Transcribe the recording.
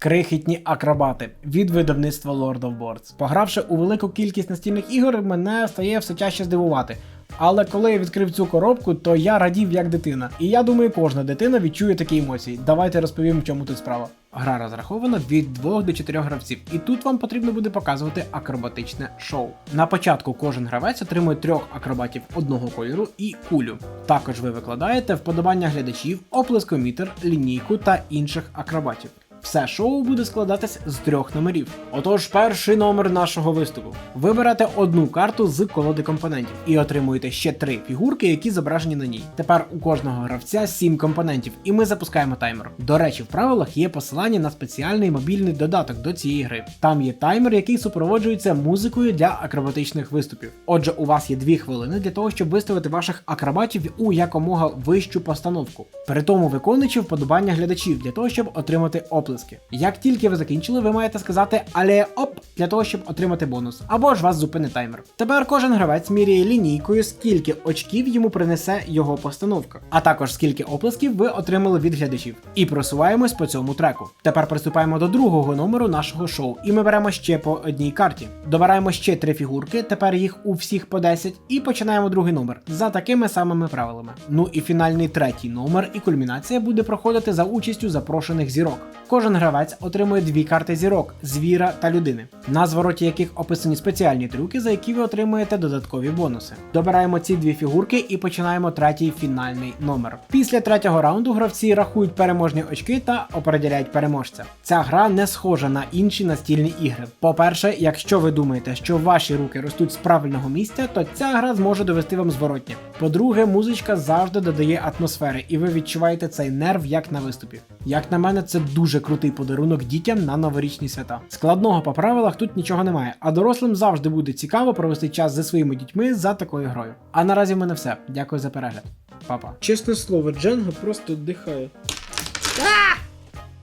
Крихітні акробати від видавництва Lord of Boards. Погравши у велику кількість настільних ігор, мене стає все чаще здивувати. Але коли я відкрив цю коробку, то я радів як дитина. І я думаю, кожна дитина відчує такі емоції. Давайте розповім, в чому тут справа. Гра розрахована від 2 до 4 гравців, і тут вам потрібно буде показувати акробатичне шоу. На початку кожен гравець отримує трьох акробатів одного кольору і кулю. Також ви викладаєте вподобання глядачів, оплескомітр, лінійку та інших акробатів. Все шоу буде складатись з трьох номерів. Отож, перший номер нашого виступу. Ви берете одну карту з колоди компонентів і отримуєте ще три фігурки, які зображені на ній. Тепер у кожного гравця сім компонентів, і ми запускаємо таймер. До речі, в правилах є посилання на спеціальний мобільний додаток до цієї гри. Там є таймер, який супроводжується музикою для акробатичних виступів. Отже, у вас є дві хвилини для того, щоб виставити ваших акробатів у якомога вищу постановку. При тому виконуючи вподобання глядачів для того, щоб отримати оплески. Як тільки ви закінчили, ви маєте сказати але оп для того, щоб отримати бонус, або ж вас зупинить таймер. Тепер кожен гравець міряє лінійкою, скільки очків йому принесе його постановка, а також скільки оплесків ви отримали від глядачів. І просуваємось по цьому треку. Тепер приступаємо до другого номеру нашого шоу, і ми беремо ще по одній карті. Добираємо ще три фігурки, тепер їх у всіх по 10, і починаємо другий номер за такими самими правилами. Ну і фінальний третій номер і кульмінація буде проходити за участю запрошених зірок. Кожен гравець отримує дві карти зірок звіра та людини, на звороті яких описані спеціальні трюки, за які ви отримуєте додаткові бонуси. Добираємо ці дві фігурки і починаємо третій фінальний номер. Після третього раунду гравці рахують переможні очки та определяють переможця. Ця гра не схожа на інші настільні ігри. По-перше, якщо ви думаєте, що ваші руки ростуть з правильного місця, то ця гра зможе довести вам зворотнє. По-друге, музичка завжди додає атмосфери, і ви відчуваєте цей нерв як на виступі. Як на мене, це дуже крутий подарунок дітям на новорічні свята. Складного по правилах тут нічого немає, а дорослим завжди буде цікаво провести час зі своїми дітьми за такою грою. А наразі в мене все. Дякую за перегляд. Па-па. Чесне слово, Дженга просто дихає.